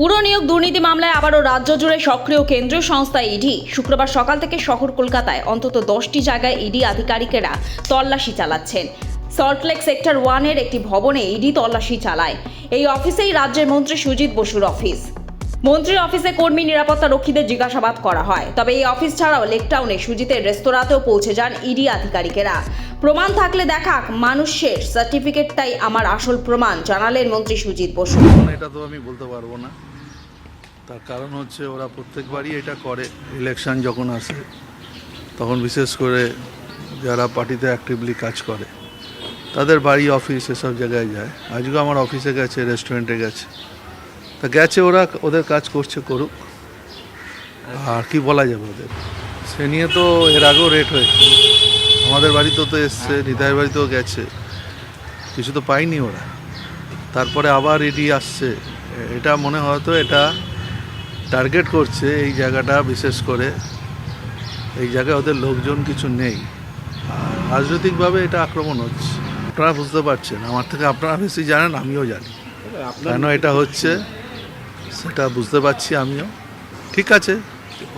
পুরো নিয়োগ দুর্নীতি মামলায় আবারও রাজ্য জুড়ে সক্রিয় কেন্দ্রীয় সংস্থা ইডি। শুক্রবার সকাল থেকে শহর কলকাতায় অন্তত দশটি জায়গায় ইডি আধিকারিকেরা তল্লাশি চালাচ্ছেন। সল্টলেক সেক্টর ওয়ানের একটি ভবনে ইডি তল্লাশি চালায়। এই অফিসেই রাজ্যের মন্ত্রী সুজিত বসুর অফিস। মন্ত্রীর অফিসে কর্মী নিরাপত্তা রক্ষীদের জিজ্ঞাসাবাদ করা হয়। তবে এই অফিস ছাড়াও লেকটাউনে সুজিতের রেস্তোরাঁতেও পৌঁছে যান ইডি আধিকারিকেরা। প্রমাণ থাকলে দেখাক মানুষের সার্টিফিকেটটাই আমার আসল প্রমাণ, জানালেন মন্ত্রী সুজিত বসু। এটা তো আমি বলতে পারব না। তার কারণ হচ্ছে ওরা প্রত্যেকবারই এটা করে। ইলেকশন যখন আসে, তখন বিশেষ করে যারা পার্টিতে অ্যাক্টিভলি কাজ করে, তাদের বাড়ি, অফিস এসব জায়গায় যায়। আজকেও আমার অফিসে গেছে রেস্টুরেন্টে গেছে। তা গেছে ওরা ওদের কাজ করছে করুক। আর কি বলা যাবে ওদের? সে নিয়ে তো এর আগেও রেট হয়েছে। আমাদের বাড়িতেও তো এসছে নিতাইয়ের বাড়িতেও গেছে। কিছু তো পায়নি ওরা। তারপরে আবার এডি আসছে। এটা মনে হয়তো এটা টার্গেট করছে এই জায়গাটা বিশেষ করে। এই জায়গায় ওদের লোকজন কিছু নেই। আর রাজনৈতিকভাবে এটা আক্রমণ হচ্ছে। আপনারা বুঝতে পারছেন। আমার থেকে আপনারা বেশি জানেন আমিও জানি। কেন এটা হচ্ছে? সেটা বুঝতে পারছি আমিও। ঠিক আছে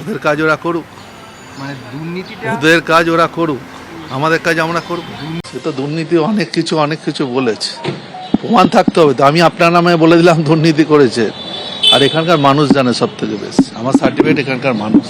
ওদের কাজ ওরা করুক। মানে দুর্নীতিটা ওদের কাজ ওরা করুক আমাদের কাজ আমরা করব। সে তো দুর্নীতি অনেক কিছু অনেক কিছু বলেছে। প্রমাণ থাকতে হবে। তো আমি আপনার নামে বলে দিলাম দুর্নীতি করেছে। আর এখানকার মানুষ জানে সব থেকে বেশ। আমার সার্টিফিকেট এখানকার মানুষ।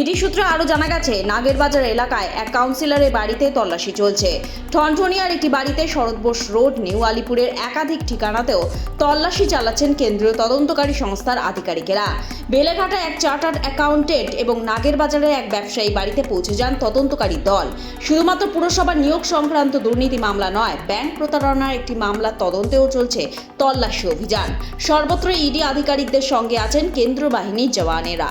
ইডি সূত্রে আরও জানা গেছে, নাগেরবাজার এলাকায় এক কাউন্সিলরের বাড়িতে তল্লাশি চলছে। ঠনঠনিয়ার একটি বাড়িতে শরৎ বোস রোড, নিউ আলিপুরের একাধিক ঠিকানাতেও তল্লাশি চালাচ্ছেন কেন্দ্রীয় তদন্তকারী সংস্থার আধিকারিকেরা। বেলেঘাটা এক চার্টার্ড অ্যাকাউন্টেন্ট এবং নাগেরবাজারের এক ব্যবসায়ী বাড়িতে পৌঁছে যান তদন্তকারী দল। শুধুমাত্র পুরসভার নিয়োগ সংক্রান্ত দুর্নীতি মামলা নয়, ব্যাংক প্রতারণার একটি মামলার তদন্তেও চলছে তল্লাশি অভিযান। সর্বত্র ইডি আধিকারিকদের সঙ্গে আছেন কেন্দ্র বাহিনীর জওয়ানেরা।